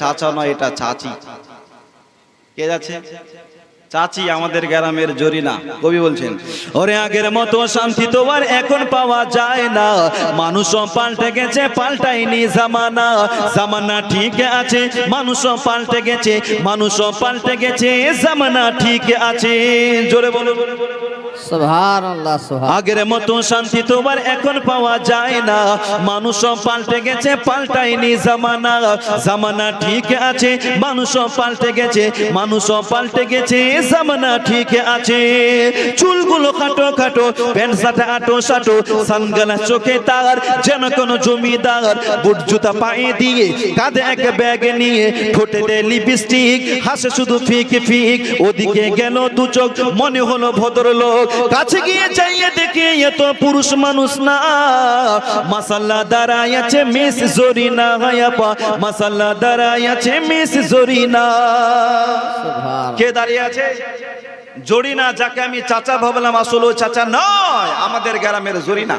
চাচা নয়, এটা চাচি। কে যাচ্ছে? চাচি আমাদের গ্রামের জরিনা। কবি বলছেন, ওরে আগের মতো শান্তি তো আর এখন পাওয়া যায় না। মানুষও পাল্টে গেছে পাল্টাইনি জামানা। জামানা ঠিক আছে মানুষও পাল্টে গেছে মানুষও পাল্টে গেছে, জামানা ঠিক আছে। জোরে সুবহান আগের মতো শান্তি তোমার এখন পাওয়া যায় না। মানুষও পাল্টে গেছে পাল্টাইনি জামানা। জামানা ঠিক আছে মানুষও পাল্টে গেছে মানুষও পাল্টে গেছে, জামানা ঠিক আছে। চুলগুলো খাটো খাটো, প্যান্ট শার্ট আটো সাটো সানগ্লাস চোখে তার, যেন কোনো জমিদার বুট জুতা পায়ে দিয়ে কাঁধে এক ব্যাগ নিয়ে ঠোঁটে দেয় লিপস্টিক হাসে শুধু ফিক ফিক। ওদিকে গেল দু চোখ, মনে হলো ভদ্রলোক। কাছে গিয়ে চাইয়ে দেখে এত পুরুষ মানুষ না। মাসাল্লা দাঁড়ায় আছে মিস জরিনা হায়াপা মাসাল্লা দাঁড়ায় আছে মিস জরিনা। না কে দাঁড়িয়ে আছে? জরিনা যাকে আমি চাচা ভাবলাম আসলে চাচা নয় আমাদের গ্রামের জরিনা।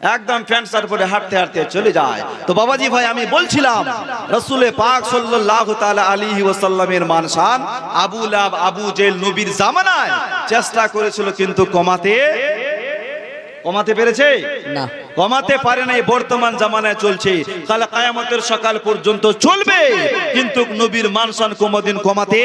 একদম প্যান্ট শার্ট পরে হাঁটতে হাঁটতে চলে যায়। তো বাবাজি ভাই আমি বলছিলাম রসুলে পাক সাল্লাল্লাহু তাআলা আলাইহি ওয়াসাল্লামের মানশান আবু লাব আবু জেল নবীর জামানায় চেষ্টা করেছিল কিন্তু কমাতে কমাতে পেরেছে? না। কমাতে পারে নাই বর্তমান জামানায় চলছে। কাল কায়ামতের সকাল পর্যন্ত চলবে কিন্তু নবীর মানসান কোনদিন কমাতে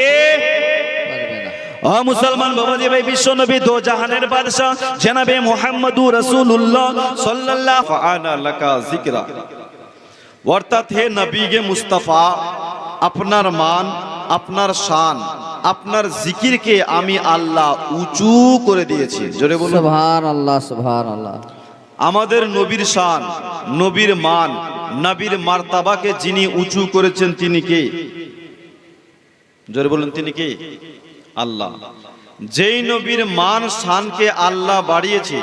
ও মুসলমান বাবাজি ভাই বিশ্ব নবী দো জাহানের বাদশা জনাবে মুহাম্মদুর রাসূলুল্লাহ সাল্লাল্লাহু আলাইহি জিকরা অর্থাৎ হে নবীগে মুস্তাফা আপনার মান আপনার শান আপনার জিকিরকে আমি আল্লাহ উঁচু করে দিয়েছি। জোরে বলুন। সুবহান আল্লাহ সুবহান আল্লাহ আমাদের নবীর শান নবীর মান নবীর মার্তাবাকে যিনি উঁচু করেছেন তিনি কে? জোরে বলুন তিনি কে? আল্লাহ। যেই নবীর মান শানকে আল্লাহ বাড়িয়েছে,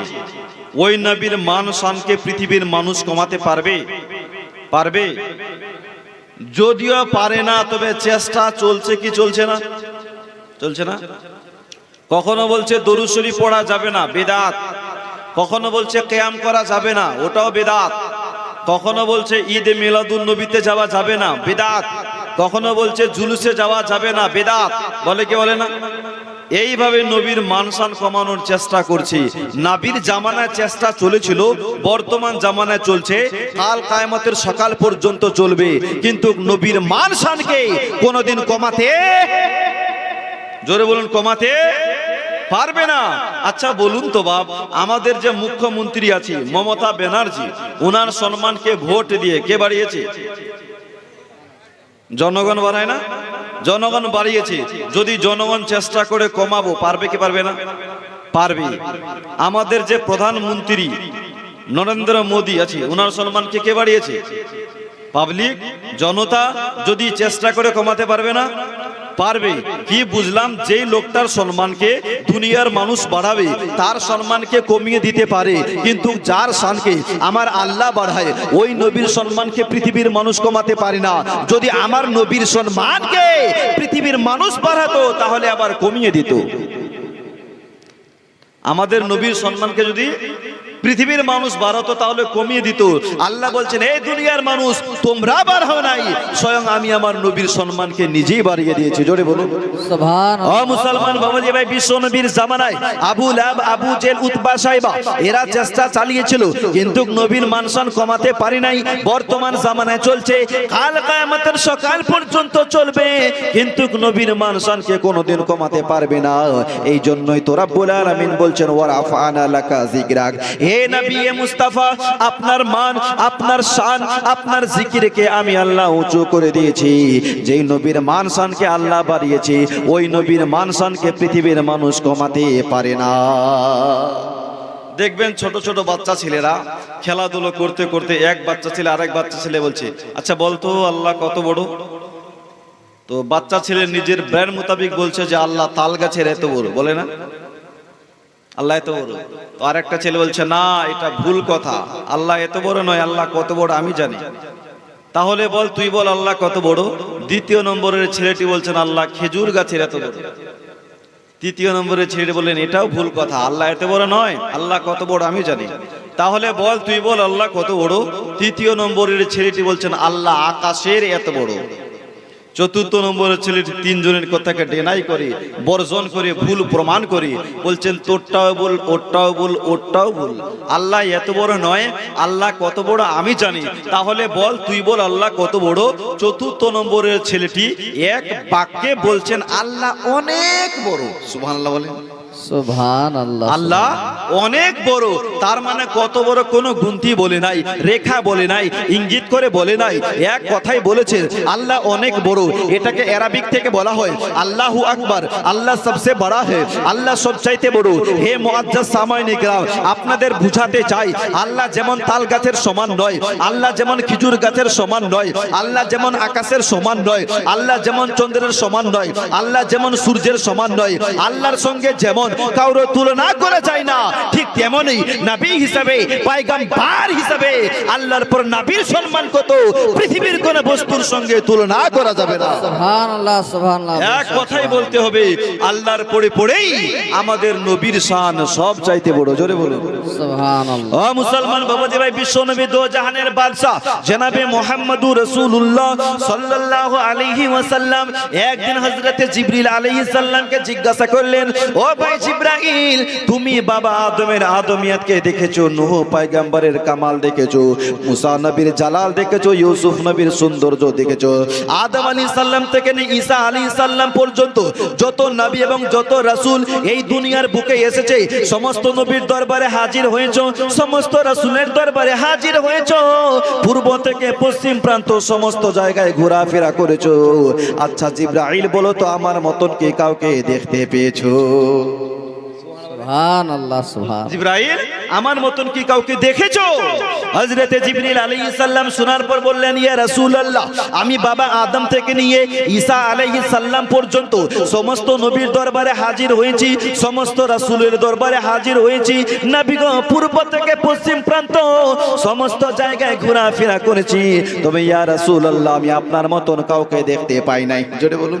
ওই নবীর মান শানকে পৃথিবীর মানুষ কমাতে পারবে? পারবে? যদিও পারে না, তবে চেষ্টা চলছে কি চলছে না? চলছে না? কখনো বলছে দরুশরী পড়া যাবে না, বেদাত। কখনো বলছে কেয়াম করা যাবে না, ওটাও বেদাত। কখনো বলছে ঈদ মিলাদুন নবীতে যাওয়া যাবে না, বেদাত। কখনো বলছে, জুলুসে যাওয়া যাবে না, বেদাত। বলে কি, বলে না? এইভাবে নবীর মানসান কমানোর চেষ্টা করছি। নাবির জামানায় চেষ্টা চলেছিল, বর্তমান জামানায় চলছে, কাল কায়মতের সকাল পর্যন্ত চলবে। কিন্তু নবীর মানসানকে কোনোদিন কমাতে জোরে বলুন, কমাতে পারবে না। আচ্ছা বলুন তো বাপ, আমাদের যে মুখ্যমন্ত্রী আছে, মমতা ব্যানার্জি ওনার সম্মানকে ভোট দিয়ে কে বাড়িয়েছে? জনগণ বাড়ায় না? জনগণ বাড়িয়েছে। যদি জনগণ চেষ্টা করে কমাবো, পারবে কি পারবে না? পারবে। আমাদের যে প্রধানমন্ত্রী নরেন্দ্র মোদী আছে ওনার সম্মানকে কে বাড়িয়েছে? পাবলিক, জনতা যদি চেষ্টা করে কমাতে পারবে না পারবে। কি বুঝলাম, যেই লোকটার সম্মানকে দুনিয়ার মানুষ বাড়াবে, তার সম্মানকে কমিয়ে দিতে পারে। কিন্তু যার শানকে আমার আল্লাহ বাড়ায়, ওই নবীর সম্মানকে পৃথিবীর মানুষ কমাতে পারে না। যদি আমার নবীর সম্মানকে পৃথিবীর মানুষ বাড়াতো, তাহলে আবার কমিয়ে দিত। আমাদের নবীর সম্মানকে যদি পৃথিবীর মানুষ বাড়াতো তাহলে কমিয়ে দিত। আল্লাহ বলছেন এই দুনিয়ার মানুষ তোমরা বাড়াও নাই স্বয়ং আমি আমার নবীর সম্মানকে নিজেই বাড়িয়ে দিয়েছি। জোরে বলুন। ও মুসলমান বাবাজি ভাই বিশ্ব নবীর জামানায় Abu Lahab Abu Jahl Utbah সাহেবা এরা চেষ্টা চালিয়েছিল কিন্তু নবীর মানসান কমাতে পারি নাই। বর্তমান জামানায় চলছে কাল কায়ামতের সকাল পর্যন্ত চলবে কিন্তু নবীর মানসানকে কোনোদিন কমাতে পারবে না। এই জন্যই তো রাব্বুল আলামিন বলছেন ওয়ারাফানা লাকা যিকরাক। হে নবী এ মুস্তাফা, আপনার মান, আপনার শান, আপনার জিকিরকে আমি আল্লাহ উঁচু করে দিয়েছি। যেই নবীর মান শানকে আল্লাহ বাড়িয়েছে, ওই নবীর মান শানকে পৃথিবীর মানুষ কমাতে পারে না। দেখবেন ছোট ছোট বাচ্চা ছেলেরা খেলাধুলো করতে করতে এক বাচ্চা ছেলে আরেক বাচ্চা ছেলে বলছে আচ্ছা বলতো আল্লাহ কত বড়? তো বাচ্চা ছেলে নিজের ব্র্যান্ড মোতাবিক বলছে যে, আল্লাহ তাল গাছের এত বড়। বলে না? আল্লাহ এত বড়। তো আর একটা ছেলে বলছে, না, এটা ভুল কথা। আল্লাহ এত বড় নয়, আল্লাহ কত বড়, আমি জানি। তাহলে বল, তুই বল, আল্লাহ কত বড়? দ্বিতীয় নম্বরের ছেলেটি বলছেন, আল্লাহ খেজুর গাছের এত বড়। তৃতীয় নম্বরের ছেলেটি বললেন, এটাও ভুল কথা। আল্লাহ এত বড় নয়, আল্লাহ কত বড়, আমি জানি। তাহলে বল, তুই বল, আল্লাহ কত বড়? তৃতীয় নম্বরের ছেলেটি বলছেন, আল্লাহ আকাশের এত বড়। চতুর্থ নম্বরের ছেলেটি তিনজনের কথাকে ডেনাই করে, বর্জন করে, ভুল প্রমাণ করে, বলছেন, তোরটাও বল ওরটাও বল ওরটাও বল আল্লাহ এত বড় নয়, আল্লাহ কত বড় আমি জানি। তাহলে বল, তুই বল, আল্লাহ কত বড়? চতুর্থ নম্বরের ছেলেটি এক বাক্যে বলছেন, আল্লাহ অনেক বড়। সুবহানাল্লাহ বলেন। আল্লাহ অনেক বড় তার মানে কত বড় কোনো গুন্থি বলে নাই রেখা বলে নাই ইঙ্গিত করে বলে নাই এক কথাই বলেছে আল্লাহ অনেক বড় এটাকে অ্যারাবিক থেকে বলা হয় আল্লাহু আকবার আল্লাহ সবচেয়ে বড় হে আল্লাহ সবচাইতে বড় হে মোয়াজ্জাজ সাময়নিক রাম আপনাদের বুঝাতে চাই আল্লাহ যেমন তাল গাছের সমান নয় আল্লাহ যেমন খেজুর গাছের সমান নয় আল্লাহ যেমন আকাশের সমান নয় আল্লাহ যেমন চন্দ্রের সমান নয় আল্লাহ যেমন সূর্যের সমান নয় আল্লাহর সঙ্গে যেমন কারও তুলনা করা যায় না। ঠিক তেমনই নবী হিসাবে হিসাবে আল্লাহর পর নবীর সম্মান কত পৃথিবীর কোন বস্তুর সঙ্গে তুলনা করা যাবে না। এক কথাই বলতে হবে আল্লাহর পড়ে পড়েই আমাদের নবীর শান সব চাইতে বড় জোরে বলুন। ও মুসলমান বাবাজি ভাই দো জাহানের বাদশাহ জনাবে মোহাম্মদুর রাসূলুল্লাহ সাল্লাল্লাহু আলাইহি ওয়াসাল্লাম। একদিন হযরতে জিবরিল আলাইহিস সালামকে জিজ্ঞাসা করলেন ও ভাই জিবরাইল, তুমি বাবা আদমের আদমিয়াতকে দেখেছ, নূহ পয়গম্বরের কামাল দেখেছ, মুসা নবীর জালাল দেখেছ, ইউসুফ নবীর সৌন্দর্য দেখেছ। আদম আলাইহিস সালাম থেকে ঈসা আলাইহিস সালাম পর্যন্ত যত নবী এবং যত রাসূল এই দুনিয়ার বুকে এসেছে, সমস্ত নবীর দরবারে হাজির হয়েছ, সমস্ত রাসূলের দরবারে হাজির হয়েছ। পূর্ব থেকে পশ্চিম প্রান্ত সমস্ত জায়গায় ঘোরাফেরা করেছ। আচ্ছা জিব্রাইল, বলো তো আমার মতন কি কাউকে দেখতে পেয়েছ? আল্লাহ আমার মতন কি কাউকে দেখেছ? হযরতে জিবরিল আলাইহিস সালাম শোনার পর বললেন, ইয়া রাসূলুল্লাহ, আমি বাবা আদম থেকে নিয়ে ঈসা আলাইহিস সালাম পর্যন্ত সমস্ত নবীর দরবারে হাজির হয়েছি, সমস্ত রাসূলের দরবারে হাজির হয়েছি, নবী পূর্ব থেকে পশ্চিম প্রান্ত, সমস্ত জায়গায় ঘোরাফেরা করেছি। তবে ইয়া রাসূলুল্লাহ, আমি আপনার মতন কাউকে দেখতে পাই নাই। জোরে বলুন।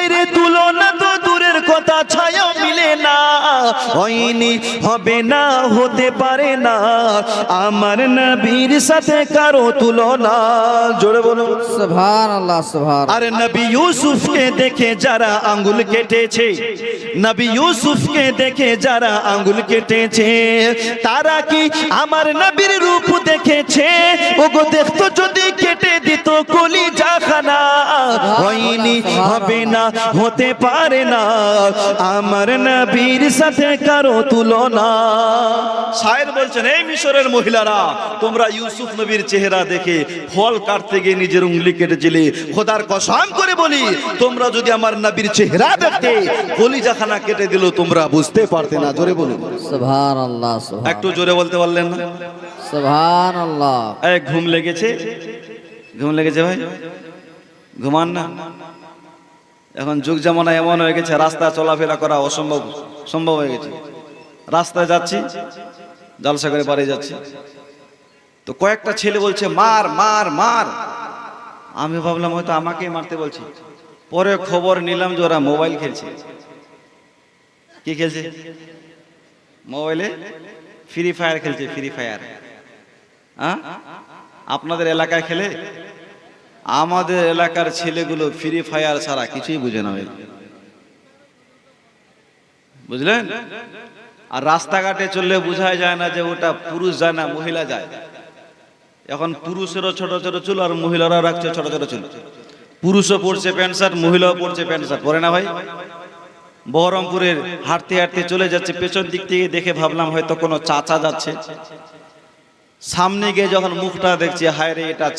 হায়রে তুলনা তো দূরের কথা ছায়া মিলে না। হয়নি হবে না হতে পারে না। আমার নবীর সাথে কারও তুলনা। জোরে বলুন সুবহান আল্লাহ সুবহান আরে নবী ইউসুফকে দেখে যারা আঙ্গুল কেটেছে নবী ইউসুফকে দেখে যারা আঙ্গুল কেটেছে তারা কি আমার নবীর রূপ দেখেছে? ওগো দেখতো যদি কেটে দিত কলি জাখানা হয়নি হবে না হতে পারে না। আমার নবীর সাথে কারও তুলনা। শায়ের বলছেন এই মিশরের মহিলারা তোমরা ইউসুফ নবীর চেহারা দেখে ফল কাটতে গিয়ে নিজের উঙ্গলি কেটেছিলে। খোদার কসম করে বলি তোমরা যদি আমার নবীর চেহারা দেখতে কলিজাখানা কেটে দিল তোমরা বুঝতে পারতে না। জোরে বলুন। সুবহান আল্লাহ একটু জোরে বলতে পারলেন না? সুবহান আল্লাহ এই ঘুম লেগেছে? ঘুম লেগেছে ভাই? ঘুমান না। এখন যুগ জামানা এমন হয়ে গেছে, রাস্তা চলাফেরা করা অসম্ভব, সম্ভব হয়ে গেছে। রাস্তায় যাচ্ছি, জালসা করে বাড়ি যাচ্ছি। তো কয়েকটা ছেলে বলছে, মার মার মার। আমি ভাবলাম, হয়তো আমাকেই মারতে বলছি। পরে খবর নিলাম যে ওরা মোবাইল খেলছে। কি খেলছে? মোবাইলে? ফ্রি ফায়ার খেলছে, ফ্রি ফায়ার। হ্যাঁ আপনাদের এলাকায় খেলে? আমাদের এলাকার ছেলেগুলো ফ্রি ফায়ার ছাড়া কিছুই বুঝে না বুঝলেন? আর রাস্তাঘাটে চললে বোঝাই যায় না যে ওটা পুরুষ যায় না মহিলা যায়। এখন পুরুষেরও ছোট ছোট চুল আর মহিলারাও রাখছে ছোট ছোট চুল। পুরুষও পড়ছে প্যান্ট শার্ট, মহিলাও পড়ছে প্যান্ট শার্ট, পরে না ভাই? বহরমপুরের হাঁটতে হাঁটতে চলে যাচ্ছে, পেছন দিক থেকে দেখে ভাবলাম হয়তো কোনো চাচা যাচ্ছে। সামনে গিয়ে যখন মুখটা দেখছি হায় রে এটা